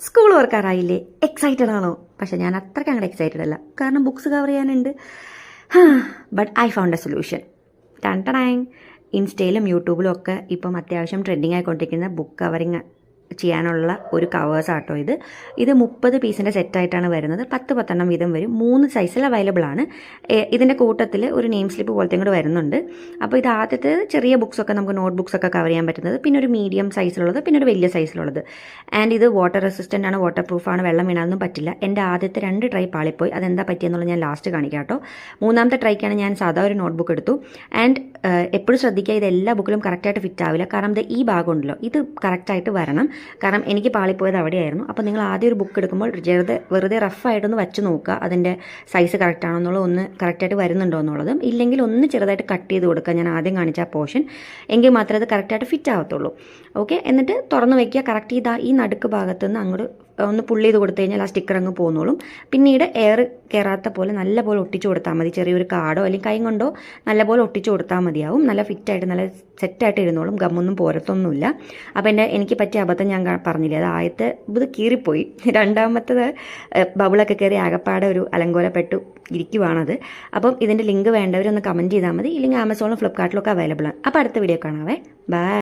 School ഓർക്കാറായില്ലേ? Excited ആണോ? പക്ഷെ ഞാൻ അത്രയ്ക്ക് അങ്ങോട്ട് എക്സൈറ്റഡ് അല്ല. കാരണം ബുക്സ് കവർ ചെയ്യാനുണ്ട്. But I found a solution ton ടണ്ടടാങ് ഇൻസ്റ്റയിലും യൂട്യൂബിലും ഒക്കെ ഇപ്പം അത്യാവശ്യം ട്രെൻഡിങ് ആയിക്കൊണ്ടിരിക്കുന്ന ബുക്ക് കവറിങ് ചെയ്യാനുള്ള ഒരു കവേഴ്സ് ആട്ടോ ഇത്. ഇത് മുപ്പത് പീസിന്റെ സെറ്റായിട്ടാണ് വരുന്നത്. പത്ത് പത്തെണ്ണം വീതം വരും. മൂന്ന് സൈസിൽ അവൈലബിൾ ആണ്. ഇതിന്റെ കൂട്ടത്തിൽ ഒരു നെയിം സ്ലിപ്പ് പോലത്തെ കൂടെ വരുന്നുണ്ട്. അപ്പോൾ ഇത് ആദ്യത്തെ ചെറിയ ബുക്സൊക്കെ നമുക്ക് നോട്ട് ബുക്സൊക്കെ കവർ ചെയ്യാൻ പറ്റുന്നത്. പിന്നെ ഒരു മീഡിയം സൈസിലുള്ളത് പിന്നെ ഒരു വലിയ സൈസിലുള്ളത് ആൻഡ് ഇത് വാട്ടർ റെസിസ്റ്റന്റ് ആണ് വാട്ടർ പ്രൂഫാണ് വെള്ളം വീണാലൊന്നും പറ്റില്ല. എന്റെ ആദ്യത്തെ രണ്ട് ട്രൈ പാളിപ്പോയി. അതെന്താ പറ്റിയെന്നുള്ളത് ഞാൻ ലാസ്റ്റ് കാണിക്കാം കേട്ടോ മൂന്നാമത്തെ ട്രൈക്കാണ് ഞാൻ സാധാ ഒരു നോട്ട് ബുക്ക് എടുത്തു ആൻഡ് എപ്പോഴും ശ്രദ്ധിക്കുക ഇത് എല്ലാ ബുക്കിലും കറക്റ്റായിട്ട് ഫിറ്റ് ആവില്ല. കാരണം ഇത് ഈ ഭാഗമുണ്ടല്ലോ ഇത് കറക്റ്റായിട്ട് വരണം. കാരണം എനിക്ക് പാളിപ്പോയത് അവിടെയായിരുന്നു. അപ്പോൾ നിങ്ങൾ ആദ്യം ഒരു ബുക്ക് എടുക്കുമ്പോൾ വെറുതെ വെറുതെ റഫായിട്ടൊന്ന് വെച്ച് നോക്കുക അതിന്റെ സൈസ് കറക്റ്റ് ആണോ എന്നുള്ളത് ഒന്ന് കറക്റ്റായിട്ട് വരുന്നുണ്ടോ എന്നുള്ളതും. ഇല്ലെങ്കിൽ ഒന്ന് ചെറുതായിട്ട് കട്ട് ചെയ്ത് കൊടുക്കുക. ഞാൻ ആദ്യം കാണിച്ച ആ പോർഷൻ എങ്കിൽ മാത്രമേ അത് കറക്റ്റായിട്ട് ഫിറ്റ് ആവത്തുള്ളൂ. ഓക്കെ എന്നിട്ട് തുറന്ന് വയ്ക്കുക കറക്റ്റ് ചെയ്താൽ ഈ നടുക്ക് ഭാഗത്തുനിന്ന് അങ്ങോട്ട് ഒന്ന് പുള്ളി ചെയ്ത് കൊടുത്തു കഴിഞ്ഞാൽ ആ സ്റ്റിക്കർ അങ്ങ് പോന്നോളും. പിന്നീട് എയർ കയറാത്ത പോലെ നല്ലപോലെ ഒട്ടിച്ചു കൊടുത്താൽ മതി. ചെറിയൊരു കാർഡോ അല്ലെങ്കിൽ കൈ കൊണ്ടോ നല്ല പോലെ ഒട്ടിച്ചു കൊടുത്താൽ മതിയാവും. നല്ല ഫിറ്റായിട്ട് നല്ല സെറ്റായിട്ട് ഇരുന്നോളും. ഗമ്മൊന്നും പോരത്തൊന്നുമില്ല. അപ്പോൾ എന്റെ എനിക്ക് പറ്റിയ അബദ്ധം ഞാൻ പറഞ്ഞില്ല? അത് ആദ്യത്തെ ഇത് കീറിപ്പോയി. രണ്ടാമത്തത് ബബിളൊക്കെ കയറി ആകപ്പാടെ ഒരു അലങ്കോലപ്പെട്ടു ഇരിക്കുവാണത്. അപ്പം ഇതിന്റെ ലിങ്ക് വേണ്ടവരൊന്ന് കമന്റ് ചെയ്താൽ മതി. ഇല്ലെങ്കിൽ ആമസോണിലും ഫ്ലിപ്കാർട്ടിലൊക്കെ അവൈലബിൾ ആണ്. അപ്പോൾ അടുത്ത വീഡിയോ കാണാവേ. ബൈ